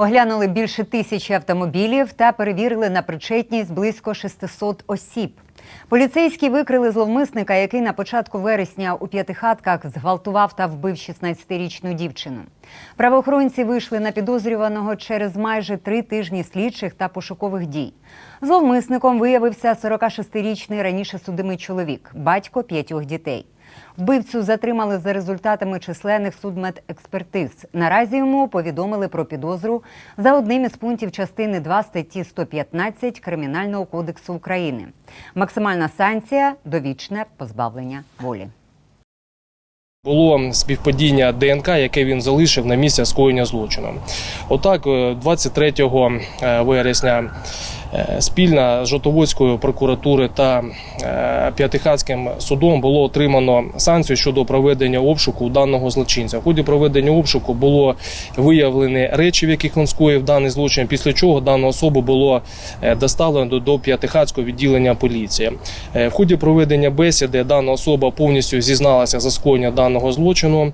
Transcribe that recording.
Оглянули більше тисячі автомобілів та перевірили на причетність близько 600 осіб. Поліцейські викрили зловмисника, який на початку вересня у п'ятихатках зґвалтував та вбив 16-річну дівчину. Правоохоронці вийшли на підозрюваного через майже три тижні слідчих та пошукових дій. Зловмисником виявився 46-річний раніше судимий чоловік, батько п'ятьох дітей. Вбивцю затримали за результатами численних судмедекспертиз. Наразі йому повідомили про підозру за одним із пунктів частини 2 статті 115 Кримінального кодексу України. Максимальна санкція довічне позбавлення волі. Було співпадіння ДНК, яке він залишив на місці скоєння злочину. Отак, е, 23 е, вересня е, спільно з Жотоводською прокуратури та е, П'ятихатським судом було отримано санкцію щодо проведення обшуку даного злочинця. В ході проведення обшуку було виявлені речі, в яких він скоїв даний злочин, після чого дану особу було е, доставлено до- П'ятихатського відділення поліції. Е, В ході проведення бесіди дана особа повністю зізналася за скоєння даного злочину.